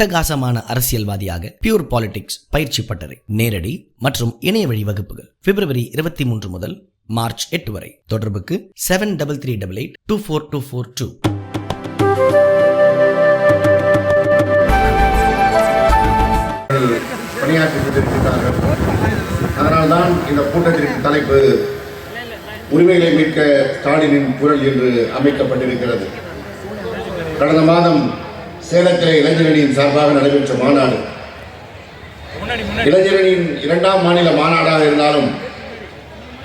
அட்டகாசமான அரசியல்வாதியாக pure politics பயிற்சி பட்டறை நேரடி மற்றும் இணைய வழி வகுப்புகள் பிப்ரவரி இருபத்தி மூன்று முதல் மார்ச் எட்டு வரை. தொடர்புக்கு seven double three double eight two four two four two பணியாற்றி கொண்டிருக்கிறார்கள் அதனால்தான் இந்த கூட்டத்திற்கு தலைப்பு உரிமைகளை மீட்க ஸ்டாலினின் குரல் என்று அமைக்கப்பட்டிருக்கிறது. கடந்த மாதம் சேலத்திலே இளைஞரணியின் சார்பாக நடைபெற்ற மாநாடு. இளைஞரணியின் இரண்டாம் மாநில மாநாடாக இருந்தாலும்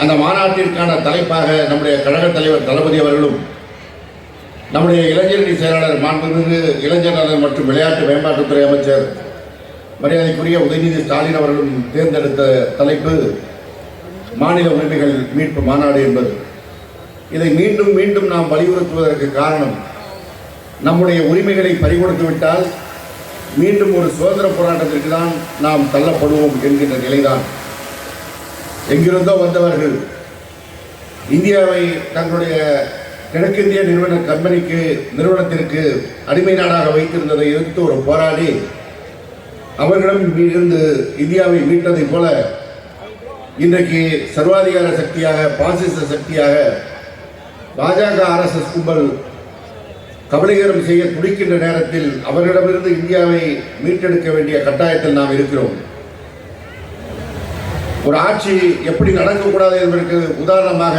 அந்த மாநாட்டிற்கான தலைப்பாக நம்முடைய கழக தலைவர் தளபதி அவர்களும் நம்முடைய இளைஞரணி செயலாளர் மாண்புமிகு இளைஞர் நலன் மற்றும் விளையாட்டு மேம்பாட்டுத்துறை அமைச்சர் மரியாதைக்குரிய உதயநிதி ஸ்டாலின் அவர்களும் தேர்ந்தெடுத்த தலைப்பு மாநில உரிமைகள் மீட்பு மாநாடு என்பது. இதை மீண்டும் மீண்டும் நாம் வலியுறுத்துவதற்கு காரணம் நம்முடைய உரிமைகளை பறிகொடுத்து விட்டால் மீண்டும் ஒரு சுதந்திர போராட்டத்திற்கு தான் நாம் தள்ளப்படுவோம் என்கின்ற நிலைதான். எங்கிருந்தோ வந்தவர்கள் இந்தியாவை தங்களுடைய கிழக்கிந்திய நிறுவன கம்பெனிக்கு நிறுவனத்திற்கு அடிமை நாடாக வைத்திருந்ததை எதிர்த்து ஒரு போராடி அவர்களிடம் இருந்து இந்தியாவை மீட்டதைப் போல இன்றைக்கு சர்வாதிகார சக்தியாக பாசிச சக்தியாக பாஜக ஆர்எஸ்எஸ் கும்பல் கபலீகரம் செய்ய துடிக்கின்ற நேரத்தில் அவர்களிடமிருந்து இந்தியாவை மீட்டெடுக்க வேண்டிய கட்டாயத்தில் நாம் இருக்கிறோம். ஒரு ஆட்சி எப்படி நடக்கக்கூடாது என்பதற்கு உதாரணமாக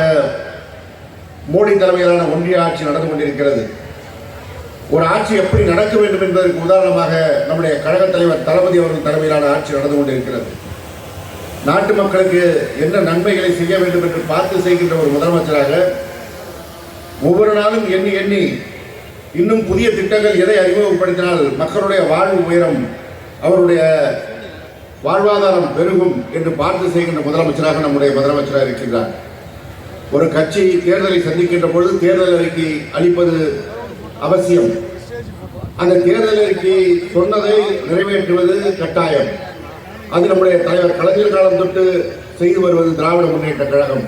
மோடி தலைமையிலான ஒன்றிய ஆட்சி நடந்து கொண்டிருக்கிறது. ஒரு ஆட்சி எப்படி நடக்க வேண்டும் என்பதற்கு உதாரணமாக நம்முடைய கழகத் தலைவர் தளபதி அவர்கள் தலைமையிலான ஆட்சி நடந்து கொண்டிருக்கிறது. நாட்டு மக்களுக்கு என்ன நன்மைகளை செய்ய வேண்டும் என்று பார்த்து செய்கின்ற ஒரு முதலமைச்சராக ஒவ்வொரு நாளும் எண்ணி எண்ணி இன்னும் புதிய திட்டங்கள் எதை அறிமுகப்படுத்தினால் மக்களுடைய வாழ்வு உயரம் அவருடைய வாழ்வாதாரம் பெருகும் என்று பார்த்து செய்கின்ற முதலமைச்சராக நம்முடைய முதலமைச்சராக இருக்கின்றார். ஒரு கட்சி தேர்தலை சந்திக்கின்ற பொழுது தேர்தல் அறிக்கை அளிப்பது அவசியம். அந்த தேர்தல் அறிக்கை சொன்னதை நிறைவேற்றுவது கட்டாயம். அது நம்முடைய தலைவர் கலைஞர் காலம் தொட்டு செய்து வருவது திராவிட முன்னேற்ற கழகம்.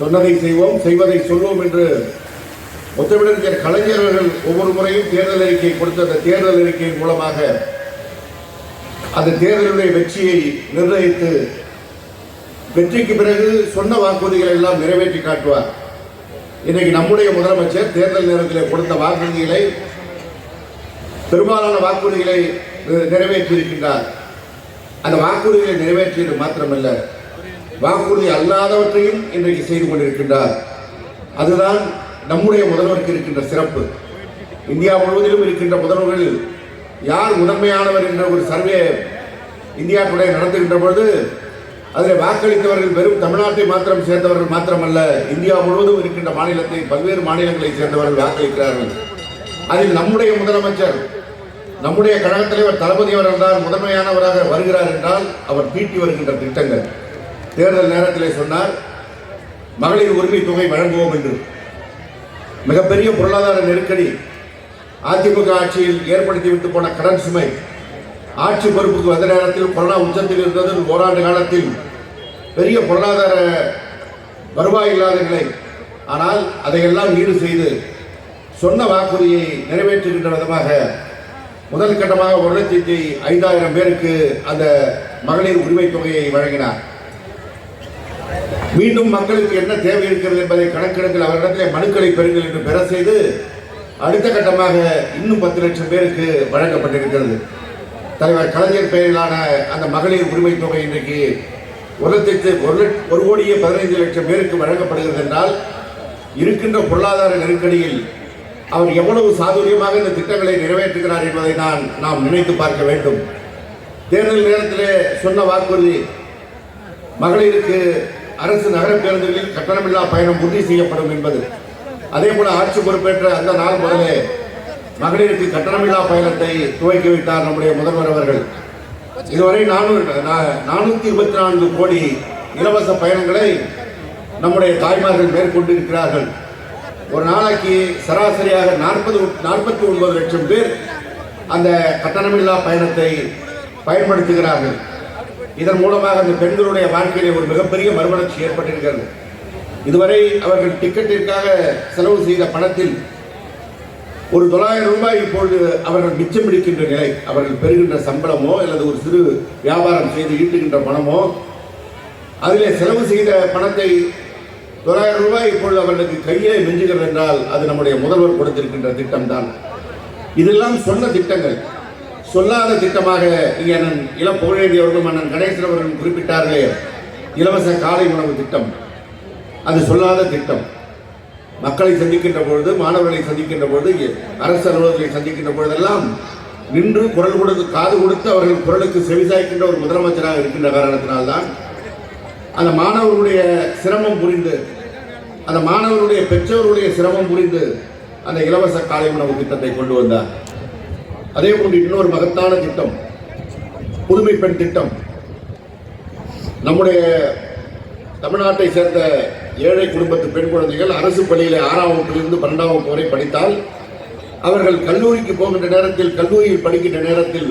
சொன்னதை செய்வோம் செய்வதை சொல்வோம் என்று முத்தமிழறிஞர் கலைஞர்கள் ஒவ்வொரு முறையும் தேர்தல் அறிக்கை கொடுத்த அந்த தேர்தல் அறிக்கையின் மூலமாக அந்த தேர்தலுடைய வெற்றியை நிர்ணயித்து வெற்றிக்கு பிறகு சொன்ன வாக்குறுதிகளை எல்லாம் நிறைவேற்றி காட்டுவார். இன்னைக்கு நம்முடைய முதலமைச்சர் தேர்தல் நேரத்தில் கொடுத்த வாக்குறுதிகளை பெரும்பாலான வாக்குறுதிகளை நிறைவேற்றியிருக்கின்றார். நிறைவேற்றி இருக்கின்றார் அந்த வாக்குறுதிகளை நிறைவேற்றியது மாத்திரமல்ல வாக்குறுதி அல்லாதவற்றையும் இன்றைக்கு செய்து கொண்டிருக்கின்றார். அதுதான் நம்முடைய முதல்வருக்கு இருக்கின்ற சிறப்பு. இந்தியா முழுவதிலும் இருக்கின்ற முதல்வர்களில் யார் முதன்மையானவர் என்ற ஒரு சர்வே இந்தியா டுடே நடத்துகின்ற பொழுது அதில் வாக்களித்தவர்கள் வெறும் தமிழ்நாட்டை மாத்திரம் சேர்ந்தவர்கள் மாத்திரமல்ல இந்தியா முழுவதும் இருக்கின்ற மாநிலத்தை பல்வேறு மாநிலங்களை சேர்ந்தவர்கள் வாக்களிக்கிறார்கள். அதில் நம்முடைய முதலமைச்சர் நம்முடைய கழகத் தலைவர் தளபதி அவர் என்றால் முதன்மையானவராக வருகிறார் என்றால் அவர் தீட்டி வருகின்ற திட்டங்கள். தேர்தல் நேரத்திலே சொன்னார் மகளிர் உரிமை தொகை வழங்குவோம் என்று. மிகப்பெரிய பொருளாதார நெருக்கடி அதிமுக ஆட்சியில் ஏற்படுத்திவிட்டு போன கடன் சுமை. ஆட்சி பொறுப்புக்கு வந்த நேரத்தில் கொரோனா உச்சத்தில் இருந்தது. ஓராண்டு காலத்தில் பெரிய பொருளாதார வருவாய் இல்லாத நிலை. ஆனால் அதையெல்லாம் ஈடு செய்து சொன்ன வாக்குறுதியை நிறைவேற்றுகின்ற விதமாக முதல் கட்டமாக ஒரு லட்சத்தி ஐந்தாயிரம் பேருக்கு அந்த மகளிர் உரிமை தொகையை வழங்கினார். மீண்டும் மக்களுக்கு என்ன தேவை இருக்கிறது என்பதை கணக்கெடுங்கள் அவரிடத்தில் மனுக்களை பெறுங்கள் என்று பெற செய்து அடுத்த கட்டமாக இன்னும் பத்து லட்சம் பேருக்கு வழங்கப்பட்டிருக்கிறது. தலைவர் கலைஞர் பெயரிலான அந்த மகளிர் உரிமை தொகை இன்றைக்கு ஒரு லட்சத்து ஒரு லட்ச ஒரு கோடியே பதினைந்து லட்சம் பேருக்கு வழங்கப்படுகிறது என்றால் இருக்கின்ற பொருளாதார நெருக்கடியில் அவர் எவ்வளவு சாதுரியமாக இந்த திட்டங்களை நிறைவேற்றுகிறார் என்பதை நான் நாம் நினைத்து பார்க்க வேண்டும். தேர்தல் நேரத்திலே சொன்ன வாக்குறுதி மகளிருக்கு அரசு நகர பேருந்துகளில் கட்டணமில்லா பயணம் உறுதி செய்யப்படும் என்பது. அதே போல ஆட்சி பொறுப்பேற்ற அந்த நாள் முதலே மகளிருக்கு கட்டணமில்லா பயணத்தை துவக்கி வைத்தார் நம்முடைய முதல்வர் அவர்கள். இதுவரை நானூறு நானூற்றி இருபத்தி நான்கு கோடி இலவச பயணங்களை நம்முடைய தாய்மார்கள் மேற்கொண்டு இருக்கிறார்கள் ஒரு நாளைக்கு சராசரியாக நாற்பது நாற்பத்தி ஒன்பது லட்சம் பேர் அந்த கட்டணமில்லா பயணத்தை பயன்படுத்துகிறார்கள். இதன் மூலமாக அந்த பெண்களுடைய வாழ்க்கையிலே ஒரு மிகப்பெரிய மறுமலர்ச்சி ஏற்பட்டிருக்கிறது. இதுவரை அவர்கள் டிக்கெட்டிற்காக செலவு செய்த பணத்தில் ஒரு தொள்ளாயிரம் ரூபாய் இப்பொழுது அவர்கள் மிச்சம் பிடிக்கின்ற நிலை அவர்கள் பெறுகின்ற சம்பளமோ அல்லது ஒரு சிறு வியாபாரம் செய்து ஈட்டுகின்ற பணமோ அதிலே செலவு செய்த பணத்தை தொள்ளாயிரம் ரூபாய் இப்பொழுது அவர்களுக்கு கையிலே மிஞ்சுகிறது என்றால் அது நம்முடைய முதல்வர் கொடுத்திருக்கின்ற திட்டம்தான். இதெல்லாம் சொன்ன திட்டங்கள். சொல்லாத திட்டமாக இங்கே அண்ணன் இளம் புகழேந்தி அவர்களும் அண்ணன் கணேசன் அவர்களும் குறிப்பிட்டார்களே. இலவச காலை உணவு திட்டம். அது சொல்லாத திட்டம். மக்களை சந்திக்கின்ற பொழுது மாணவர்களை சந்திக்கின்ற பொழுது அரசு அலுவலர்களை சந்திக்கின்ற பொழுதெல்லாம் நின்று குரல் கொடுத்து காது கொடுத்து அவர்கள் குரலுக்கு செவிசாய்க்கின்ற ஒரு முதலமைச்சராக இருக்கின்ற காரணத்தினால்தான் அந்த மாணவர்களுடைய சிரமம் புரிந்து அந்த மாணவருடைய பெற்றோருடைய சிரமம் புரிந்து அந்த இலவச காலை உணவு திட்டத்தை கொண்டு வந்தார். அதே போன்று இன்னொரு மகத்தான திட்டம் புதுமை பெண் திட்டம். நம்முடைய தமிழ்நாட்டை சேர்ந்த ஏழை குடும்பத்து பெண் குழந்தைகள் அரசு பள்ளியில் ஆறாம் வகுப்பிலிருந்து பன்னெண்டாம் வகுப்பு வரை படித்தால் அவர்கள் கல்லூரிக்கு போகின்ற நேரத்தில் கல்லூரியில் படிக்கின்ற நேரத்தில்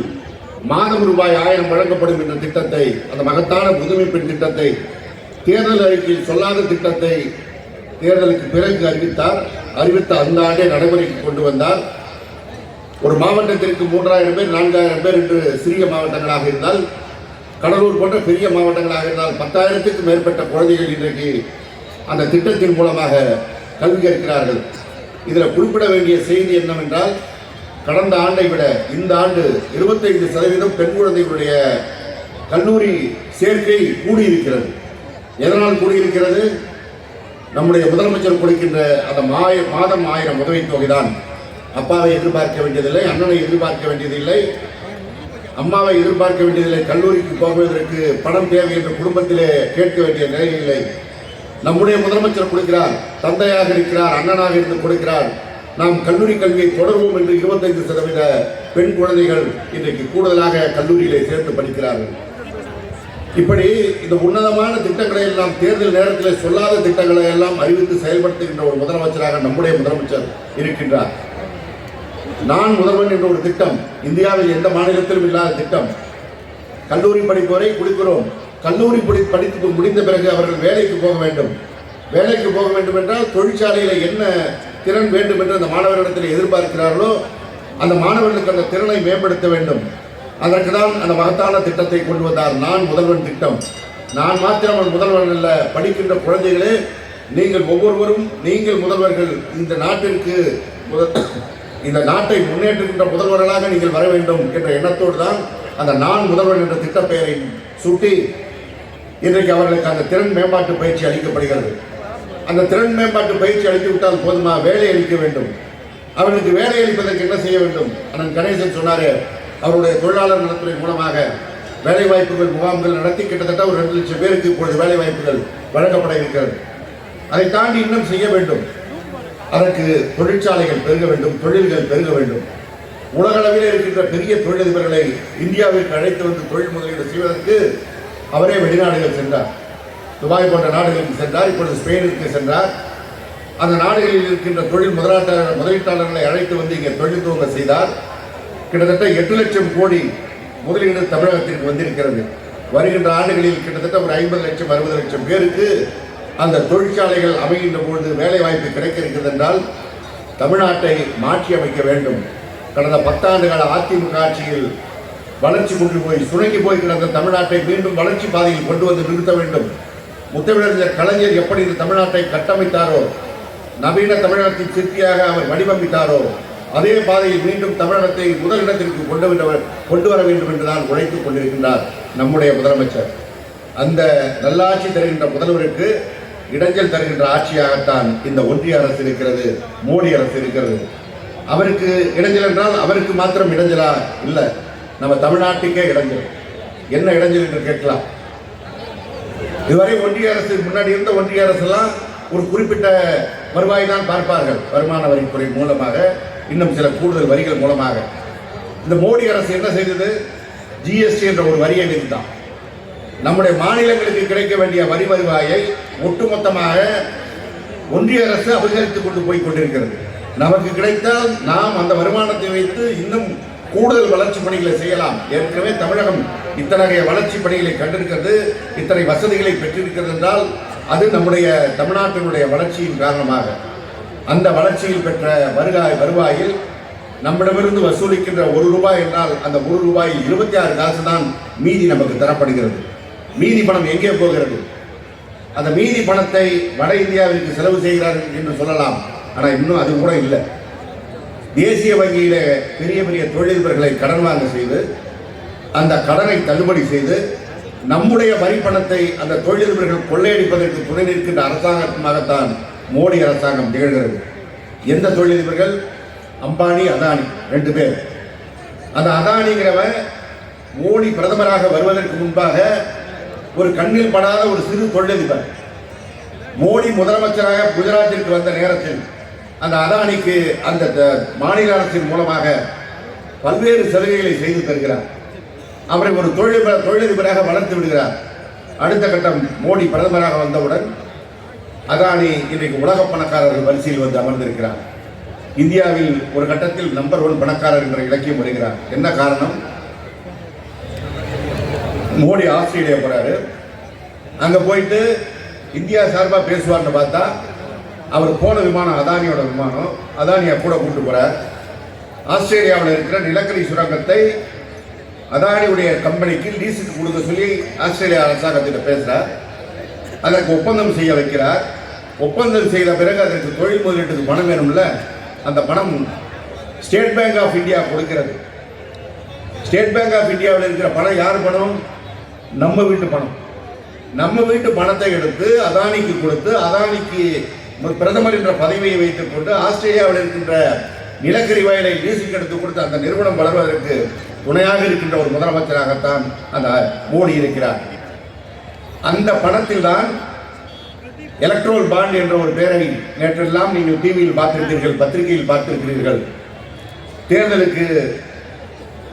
மாதம் ரூபாய் ஆயிரம் வழங்கப்படும் என்ற திட்டத்தை அந்த மகத்தான புதுமை பெண் திட்டத்தை தேர்தல் அறிக்கையில் சொல்லாத திட்டத்தை தேர்தலுக்கு பிறகு அறிவித்தார். அறிவித்த அந்த ஆண்டே நடைமுறைக்கு கொண்டு வந்தார். ஒரு மாவட்டத்திற்கு மூன்றாயிரம் பேர் நான்காயிரம் பேர் என்று சிறிய மாவட்டங்களாக இருந்தால் கடலூர் போன்ற பெரிய மாவட்டங்களாக இருந்தால் பத்தாயிரத்துக்கும் மேற்பட்ட குழந்தைகள் இன்றைக்கு அந்த திட்டத்தின் மூலமாக கல்வி கற்கிறார்கள். இதில் குறிப்பிட வேண்டிய செய்தி என்னவென்றால் கடந்த ஆண்டை விட இந்த ஆண்டு இருபத்தைந்து சதவீதம் பெண் குழந்தைகளுடைய கல்லூரி சேர்க்கை கூடியிருக்கிறது. எதனால் கூடியிருக்கிறது? நம்முடைய முதலமைச்சர் கொடுக்கின்ற அந்த மாய மாதம் ஆயிரம் உதவித்தொகை தான் அப்பாவை எதிர்பார்க்க வேண்டியதில்லை அண்ணனை எதிர்பார்க்க வேண்டியதில்லை. அம்மாவை எதிர்பார்க்க வேண்டியதில்லை கல்லூரிக்கு போவதற்கு பணம் தேவை என்று குடும்பத்திலே கேட்க வேண்டிய நிலை இல்லை. நம்முடைய முதலமைச்சர் கொடுக்கிறார் தந்தையாக இருக்கிறார் அண்ணனாக இருந்து கொடுக்கிறார். நாம் கல்லூரி கல்வியை தொடர்வோம் என்று இருபத்தைந்து சதவீத பெண் குழந்தைகள் இன்றைக்கு கூடுதலாக கல்லூரியிலே சேர்த்து படிக்கிறார்கள். இப்படி இந்த உன்னதமான திட்டங்களை எல்லாம் தேர்தல் நேரத்தில் சொல்லாத திட்டங்களை எல்லாம் அறிவித்து செயல்படுத்துகின்ற ஒரு முதலமைச்சராக நம்முடைய முதலமைச்சர் இருக்கின்றார். நான் முதல்வன் என்ற ஒரு திட்டம் இந்தியாவில் எந்த மாநிலத்திலும் இல்லாத திட்டம். கல்லூரி படிப்பவரை கொடுக்கிறோம். கல்லூரி படி படித்து முடிந்த பிறகு அவர்கள் வேலைக்கு போக வேண்டும். வேலைக்கு போக வேண்டும் என்றால் தொழிற்சாலையில் என்ன திறன் வேண்டும் என்று அந்த மாணவர்களிடத்தில் எதிர்பார்க்கிறார்களோ அந்த மாணவர்களுக்கு அந்த திறனை மேம்படுத்த வேண்டும். அதற்கு தான் அந்த மகத்தான திட்டத்தை கொண்டு வந்தார். நான் முதல்வன் திட்டம். நான் மாத்திரம் முதல்வன் அல்ல. படிக்கின்ற குழந்தைகளே நீங்கள் ஒவ்வொருவரும் நீங்கள் முதல்வர்கள். இந்த நாட்டிற்கு முதல் இந்த நாட்டை முன்னேற்றுகின்ற முதல்வர்களாக நீங்கள் வர வேண்டும் என்ற எண்ணத்தோடு தான் அந்த நான் முதல்வன் என்ற திட்டப் பெயரை சுட்டி இன்றைக்கு அவர்களுக்கு அந்த திறன் மேம்பாட்டு பயிற்சி அளிக்கப்படுகிறது. அந்த திறன் மேம்பாட்டு பயிற்சி அளித்து விட்டால் போதுமா? வேலை அளிக்க வேண்டும். அவர்களுக்கு வேலை அளிப்பதற்கு என்ன செய்ய வேண்டும்? அண்ணன் கணேசன் சொன்னாரு அவருடைய தொழிலாளர் நலத்துறை மூலமாக வேலை வாய்ப்புகள் முகாம்கள் நடத்தி கிட்டத்தட்ட ஒரு ரெண்டு லட்சம் பேருக்கு இப்பொழுது வேலை வாய்ப்புகள் வழங்கப்பட இருக்கிறது. அதை தாண்டி இன்னும் செய்ய வேண்டும். அதற்கு தொழிற்சாலைகள் பெருக வேண்டும் தொழில்கள் பெருக வேண்டும். உலகளவில் இருக்கின்ற பெரிய தொழிலதிபர்களை இந்தியாவிற்கு அழைத்து வந்து தொழில் முதலீடு செய்வதற்கு அவரே வெளிநாடுகள் சென்றார். துபாய் போன்ற நாடுகளுக்கு சென்றார் இப்பொழுது ஸ்பெயினுக்கு சென்றார். அந்த நாடுகளில் இருக்கின்ற தொழில் முதலாட்ட முதலீட்டாளர்களை அழைத்து வந்து இங்கே தொழில் துவங்க செய்தார். கிட்டத்தட்ட எட்டு லட்சம் கோடி முதலீடு தமிழகத்திற்கு வந்திருக்கிறது. வருகின்ற ஆண்டுகளில் கிட்டத்தட்ட ஒரு ஐம்பது லட்சம் அறுபது லட்சம் பேருக்கு அந்த தொழிற்சாலைகள் அமைகின்ற பொழுது வேலை வாய்ப்பு கிடைக்க இருக்கிறது என்றால் தமிழ்நாட்டை மாற்றி அமைக்க வேண்டும். கடந்த பத்தாண்டு கால அதிமுக ஆட்சியில் வளர்ச்சி கொண்டு போய் சுணங்கி போய் கிடந்த தமிழ்நாட்டை மீண்டும் வளர்ச்சி பாதையில் கொண்டு வந்து நிறுத்த வேண்டும். முத்தமிழறிஞர் கலைஞர் எப்படி இந்த தமிழ்நாட்டை கட்டமைத்தாரோ நவீன தமிழகத்தின் சிற்பியாக அவர் வடிவமைத்தாரோ அதே பாதையில் மீண்டும் தமிழகத்தை முதலிடத்திற்கு கொண்டு வந்தவர் கொண்டு வர வேண்டும் என்றுதான் உழைத்துக் கொண்டிருக்கின்றார் நம்முடைய முதலமைச்சர். அந்த நல்லாட்சி தருகின்ற முதல்வருக்கு இடைஞ்சல் தருகின்ற ஆட்சியாகத்தான் இந்த ஒன்றிய அரசு இருக்கிறது மோடி அரசு இருக்கிறது. அவருக்கு இடைஞ்சல் என்றால் அவருக்கு மாத்திரம் இடைஞ்சலா? இல்லை நம்ம தமிழ்நாட்டுக்கே இடைஞ்சல். என்ன இடைஞ்சல் என்று கேட்கலாம். இதுவரை ஒன்றிய அரசு முன்னாடி இருந்த ஒன்றிய அரசெல்லாம் ஒரு குறிப்பிட்ட வருவாய் தான் பார்ப்பார்கள். வருமான வரித்துறை மூலமாக இன்னும் சில கூடுதல் வரிகள் மூலமாக. இந்த மோடி அரசு என்ன செய்தது? ஜிஎஸ்டி என்ற ஒரு வரியை விதித்தான். நம்முடைய மாநிலங்களுக்கு கிடைக்க வேண்டிய வரி வருவாயை ஒட்டுமொத்தமாக ஒன்றிய அரசு அபகரித்துக் கொண்டு போய் கொண்டிருக்கிறது. நமக்கு கிடைத்தால் நாம் அந்த வருமானத்தை வைத்து இன்னும் கூடுதல் வளர்ச்சி பணிகளை செய்யலாம். ஏற்கனவே தமிழகம் இத்தகைய வளர்ச்சி பணிகளை கண்டிருக்கிறது. இத்தனை வசதிகளை பெற்றிருக்கிறது என்றால் அது நம்முடைய தமிழ்நாட்டினுடைய வளர்ச்சியின் காரணமாக. அந்த வளர்ச்சியில் பெற்ற வருகாய் வருவாயில் நம்மிடமிருந்து வசூலிக்கின்ற ஒரு ரூபாய் என்றால் அந்த ஒரு ரூபாயில் இருபத்தி ஆறு காசு தான் மீதி நமக்கு தரப்படுகிறது. மீதி பணம் எங்கே போகிறது? அந்த மீதி பணத்தை வட இந்தியாவிற்கு செலவு செய்கிறார்கள் என்று சொல்லலாம். ஆனால் இன்னும் அது கூட இல்லை. தேசிய வங்கியில பெரிய பெரிய தொழிலதிபர்களை கடன் வாங்க செய்து அந்த கடனை தள்ளுபடி செய்து நம்முடைய வரி பணத்தை அந்த தொழிலதிபர்கள் கொள்ளையடிப்பதற்கு துணை நிற்கின்ற அரசாங்கமாகத்தான் மோடி அரசாங்கம் திகழ்கிறது. எந்த தொழிலதிபர்கள்? அம்பானி அதானி ரெண்டு பேர். அந்த அதானிங்கிறவன் மோடி பிரதமராக வருவதற்கு முன்பாக ஒரு கண்ணில் படாத ஒரு சிறு தொழிலதிபர் மோடி முதலமைச்சராக குஜராத்திற்கு வந்த நேரத்தில் அந்த அதானிக்கு அந்த த- மாநில அரசின் மூலமாக பல்வேறு சலுகைகளை செய்து தருகிறார். அவரை ஒரு தொழில் தொழிலதிபராக வளர்த்து விடுகிறார். அடுத்த கட்டம் மோடி பிரதமராக வந்தவுடன் அதானி இன்றைக்கு உலக பணக்காரர்கள் வரிசையில் வந்து அமர்ந்திருக்கிறார். இந்தியாவில் ஒரு கட்டத்தில் நம்பர் ஒன் பணக்காரர் என்ற இலக்கியம் வருகிறார். என்ன காரணம்? மோடி ஆஸ்திரேலியா போறாரு. அங்க போயிட்டு இந்தியா சார்பாக பேசுவார்னு பார்த்தா அவர் போன விமானம் அதானியோட விமானம். அதானியை கூட கூட்டு போறார். ஆஸ்திரேலியாவில் இருக்கிற நிலக்கரி சுரங்கத்தை அதானியுடைய கம்பெனிக்கு லீஸுக்கு கொடுக்க சொல்லி ஆஸ்திரேலியா அரசாங்கத்திட்ட பேசுறார். அதற்கு ஒப்பந்தம் செய்ய வைக்கிறார். ஒப்பந்தம் செய்த பிறகு அதற்கு தொழில் முதலீட்டுக்கு பணம் வேணும்ல அந்த பணம் ஸ்டேட் பேங்க் ஆஃப் இந்தியா கொடுக்கிறது. ஸ்டேட் பேங்க் ஆஃப் இந்தியாவில் இருக்கிற பணம் யார் பணம்? நம்ம வீட்டு பணம். நம்ம வீட்டு பணத்தை எடுத்து அதானிக்கு கொடுத்து அதானிக்கு பிரதமர் என்ற பதவியை வைத்துக் கொண்டு ஆஸ்திரேலியாவில் இருக்கின்ற நிலக்கரி வயலை லீசுக்கு எடுத்து கொடுத்து அந்த நிறுவனம் வளர்வதற்கு துணையாக இருக்கின்ற ஒரு முதலமைச்சராகத்தான் அந்த மோடி இருக்கிறார். அந்த பணத்தில் தான் எலக்ட்ரோல் பாண்ட் என்ற ஒரு பெயரை நேற்றெல்லாம் நீங்கள் டிவியில் பார்த்திருக்கிறீர்கள் பத்திரிகையில் பார்த்திருக்கிறீர்கள். தேர்தலுக்கு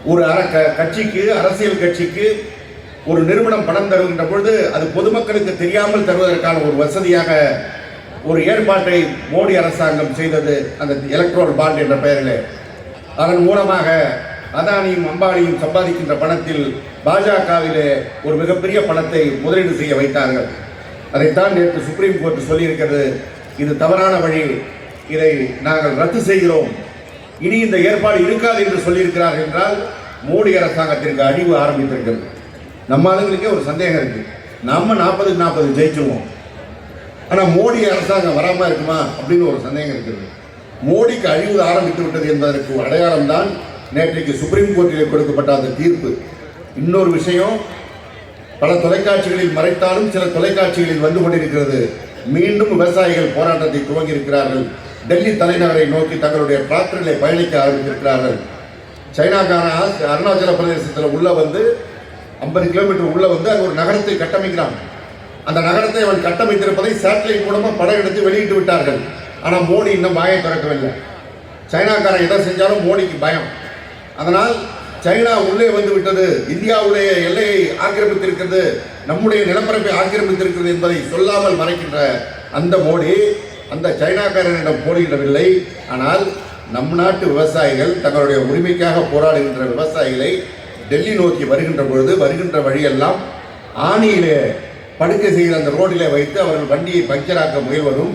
ஒரு க- கட்சிக்கு அரசியல் கட்சிக்கு ஒரு நிறுவனம் பணம் தருகின்ற பொழுது அது பொதுமக்களுக்கு தெரியாமல் தருவதற்கான ஒரு வசதியாக ஒரு ஏற்பாட்டை மோடி அரசாங்கம் செய்தது அந்த எலக்ட்ரோல் பாண்ட் என்ற பெயரில். அதன் மூலமாக அதானியும் அம்பானியும் சம்பாதிக்கின்ற பணத்தில் பாஜகவிலே ஒரு மிகப்பெரிய பணத்தை முதலீடு செய்ய வைத்தார்கள். அதைத்தான் நேற்று சுப்ரீம் கோர்ட் சொல்லியிருக்கிறது. இது தவறான வழி. இதை நாங்கள் ரத்து செய்கிறோம். இனி இந்த ஏற்பாடு இருக்காது என்று சொல்லியிருக்கிறார்கள் என்றால் மோடி அரசாங்கத்திற்கு அழிவு ஆரம்பித்திருக்கிறது. நம்ம ஆளுங்களுக்கே ஒரு சந்தேகம் இருக்கு. நம்ம நாற்பதுக்கு நாற்பது ஜெயிச்சுவோம் ஆனால் மோடி அரசாங்கம் வராமல் இருக்குமா அப்படின்னு ஒரு சந்தேகம் இருக்கிறது. மோடிக்கு அழிவு ஆரம்பித்து விட்டது என்பதற்கு அடையாளம் தான் நேற்றைக்கு சுப்ரீம் கோர்ட்டில் கொடுக்கப்பட்ட அந்த தீர்ப்பு. இன்னொரு விஷயம் பல தொலைக்காட்சிகளில் மறைத்தாலும் சில தொலைக்காட்சிகளில் வந்து கொண்டிருக்கிறது. மீண்டும் விவசாயிகள் போராட்டத்தை துவங்கி இருக்கிறார்கள். டெல்லி தலைநகரை நோக்கி தங்களுடைய டிராக்டர்களை பயணிக்க ஆரம்பித்திருக்கிறார்கள். சைனாக்கான அருணாச்சல பிரதேசத்தில் உள்ள வந்து ஐம்பது கிலோமீட்டர் உள்ள வந்து அங்கே ஒரு நகரத்தை கட்டமைக்கிறான். அந்த நகரத்தை அவன் கட்டமைத்திருப்பதை சேட்டலைட் மூலமா படம் எடுத்து வெளியிட்டு விட்டார்கள். ஆனால் மோடி இன்னும் வாயை திறக்கவில்லை. சைனாக்காரன் எதை செஞ்சாலும் மோடிக்கு பயம். அதனால் சைனா உள்ளே வந்து விட்டது. இந்தியாவுடைய எல்லையை ஆக்கிரமித்திருக்கிறது நம்முடைய நிலப்பரப்பை ஆக்கிரமித்திருக்கிறது என்பதை சொல்லாமல் மறைக்கின்ற அந்த மோடி அந்த சைனாக்காரனிடம் போரிடவில்லை. ஆனால் நம் நாட்டு விவசாயிகள் தங்களுடைய உரிமைக்காக போராடுகின்ற விவசாயிகளை டெல்லி நோக்கி வருகின்ற பொழுது வருகின்ற வழியெல்லாம் ஆணியிலே படுக்கை செய்கிற அந்த ரோட்டிலே வைத்து அவர்கள் வண்டியை பஞ்சராக்க முயல்வதும்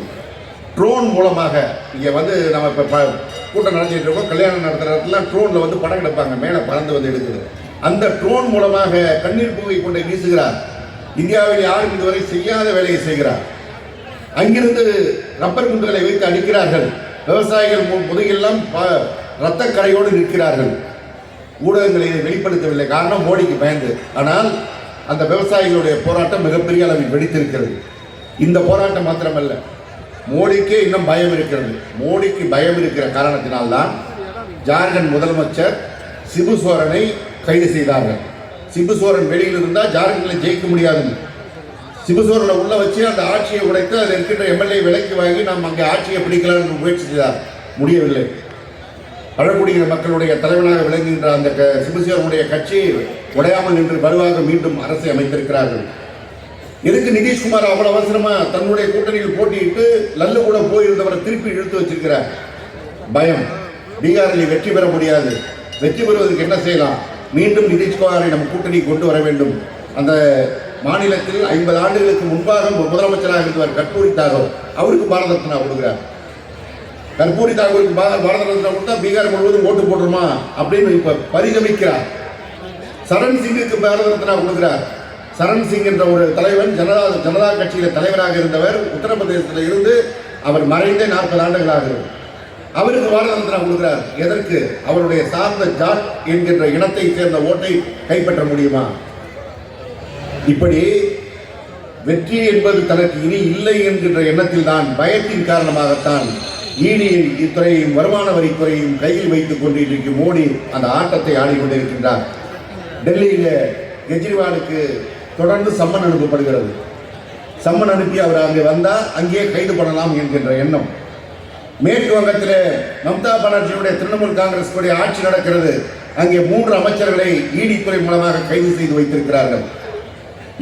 ட்ரோன் மூலமாக இங்கே வந்து நம்ம இப்போ ப கூட்டம் நடத்திட்டு இருக்கோம். கல்யாணம் நடத்துகிற இடத்துல ட்ரோனில் வந்து படம் எடுப்பாங்க. மேலே பறந்து வந்து எடுக்குது. அந்த ட்ரோன் மூலமாக கண்ணீர் பூவை கொண்டு வீசுகிறார். இந்தியாவில் யாரும் இதுவரை செய்யாத வேலையை செய்கிறார். அங்கிருந்து ரப்பர் குண்டுகளை வைத்து அடிக்கிறார்கள். விவசாயிகள் முதுகெல்லாம் ப- ரத்தக் கரையோடு நிற்கிறார்கள். ஊடகங்கள் இதை வெளிப்படுத்தவில்லை? காரணம் மோடிக்கு பயந்து. ஆனால் அந்த விவசாயிகளுடைய போராட்டம் மிகப்பெரிய அளவில் வெடித்திருக்கிறது. இந்த போராட்டம் மாத்திரமல்ல மோடிக்கே இன்னும் பயம் இருக்கிறது. மோடிக்கு பயம் இருக்கிற காரணத்தினால்தான் ஜார்க்கண்ட் முதலமைச்சர் சிபு சோரனை கைது செய்தார்கள். சிபு சோரன் வெளியில் இருந்தால் ஜார்க்கண்டில் ஜெயிக்க முடியாது. சிபுசோரனை உள்ள வச்சு அந்த ஆட்சியை உடைத்து அதில் இருக்கின்ற எம்எல்ஏ விலைக்கு வாங்கி நாம் அங்கே ஆட்சியை பிடிக்கலாம் என்று முயற்சி செய்தார். முடியவில்லை. பழங்குடியின மக்களுடைய தலைவனாக விளங்குகின்ற அந்த க- சிபுசோரனுடைய கட்சி உடையாமல் நின்று வலுவாக மீண்டும் அரசை அமைத்திருக்கிறார்கள். எதுக்கு நிதிஷ்குமார் அவ்வளவு அவசரமா தன்னுடைய கூட்டணியில் போட்டியிட்டு லல்லு கூட போயிருந்தவரை திருப்பி இழுத்து வச்சிருக்கிறார்? பயம். பீகாரில் வெற்றி பெற முடியாது. வெற்றி பெறுவதற்கு என்ன செய்யலாம்? மீண்டும் நிதிஷ்குமாரை நம்ம கூட்டணி கொண்டு வர வேண்டும். அந்த மாநிலத்தில் ஐம்பது ஆண்டுகளுக்கு முன்பாக முதலமைச்சராக இருந்தவர் கற்பூரி அவருக்கு பாரத ரத்னா கொடுக்கிறார். கற்பூரி தாக்கூருக்கு பாரத ரத்னா கொடுத்தா பீகார் முழுவதும் ஓட்டு போட்டுருமா அப்படின்னு இப்போ பரிகமிக்கிறார். சரண் சிங்குக்கு பாரத ரத்னா கொடுக்கிறார். சரண் சிங் என்ற ஒரு தலைவன் ஜனதா ஜனதா கட்சியில தலைவராக இருந்தவர் உத்தரப்பிரதேசத்தில் இருந்து அவர் மறைந்தே நாற்பது ஆண்டுகள் ஆகிறது அவருக்கு பாரத ரத்னா கொடுக்கிறார். எதற்கு? அவருடைய சார்ந்த ஜாட் என்கின்ற இனத்தை சேர்ந்த ஓட்டை கைப்பற்ற முடியுமா? இப்படி வெற்றி என்பது தனக்கு இனி இல்லை என்கின்ற எண்ணத்தில் தான் பயத்தின் காரணமாகத்தான் ஈடியை இத்துறையையும் வருமான வரித்துறையும் கையில் வைத்துக் கொண்டிருக்கும் மோடி அந்த ஆட்டத்தை ஆடிக்கொண்டிருக்கின்றார். டெல்லியில கெஜ்ரிவாலுக்கு தொடர்ந்து சம்மன் அனுப்பப்படுகிறது. சம்மன் அனுப்பி அவர் அங்கே வந்தால் அங்கேயே கைது பண்ணலாம் என்கின்ற எண்ணம். மேற்கு வங்கத்தில் மம்தா பானர்ஜியுடைய திரிணாமுல் காங்கிரஸ் ஆட்சி நடக்கிறது. அங்கே மூன்று அமைச்சர்களை ஈடித்துறை மூலமாக கைது செய்து வைத்திருக்கிறார்கள்.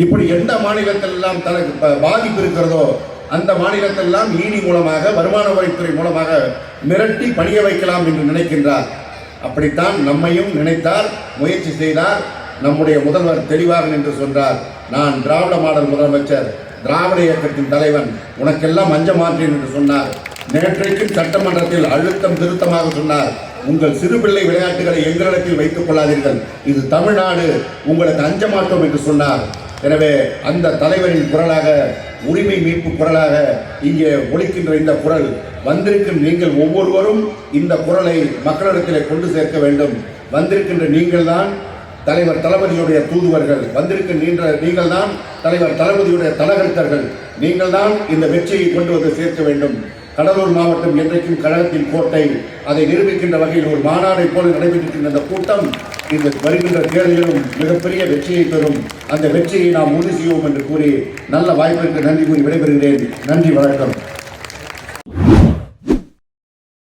இப்படி எந்த மாநிலத்திலெல்லாம் தனக்கு பாதிப்பு இருக்கிறதோ அந்த மாநிலத்தெல்லாம் ஈடி மூலமாக வருமான வரித்துறை மூலமாக மிரட்டி பணிய வைக்கலாம் என்று நினைக்கின்றார். அப்படித்தான் நம்மையும் நினைத்தார் முயற்சி செய்தார் நம்முடைய முதல்வர் தெளிவாக என்று சொன்னார். நான் திராவிட மாடல் முதலமைச்சர் திராவிட இயக்கத்தின் தலைவன் உனக்கெல்லாம் அஞ்ச மாற்றேன் என்று சொன்னார். நேற்றைக்கும் சட்டமன்றத்தில் அழுத்தம் திருத்தமாக சொன்னார். உங்கள் சிறுபிள்ளை விளையாட்டுகளை எங்களிடத்தில் வைத்துக் கொள்ளாதீர்கள். இது தமிழ்நாடு உங்களுக்கு அஞ்ச மாட்டோம் என்று சொன்னார். எனவே அந்த தலைவரின் குரலாக உரிமை மீட்பு குரலாக இங்கே ஒழிக்கின்ற இந்த குரல் வந்திருக்கும் நீங்கள் ஒவ்வொருவரும் இந்த குரலை மக்களிடத்திலே கொண்டு சேர்க்க வேண்டும். வந்திருக்கின்ற நீங்கள்தான் தலைவர் தளபதியுடைய தூதுவர்கள். வந்திருக்க நீண்ட நீங்கள் தான் தலைவர் தளபதியுடைய தலகர்த்தர்கள் நீங்கள் தான் இந்த வெற்றியை கொண்டு வந்து சேர்க்க வேண்டும். கடலூர் மாவட்டம் என்றைக்கும் கழகத்தின் கோட்டை அதை நிரூபிக்கின்ற வகையில் ஒரு மாநாடை போல நடைபெற்றிருக்கின்ற இந்த கூட்டம் இந்த வருகின்ற தேர்தலிலும் மிகப்பெரிய வெற்றியை பெறும். அந்த வெற்றியை நாம் உறுதி செய்வோம் என்று கூறி நல்ல வாய்ப்பிற்கு நன்றி கூறி விடைபெறுகிறேன். நன்றி வணக்கம்.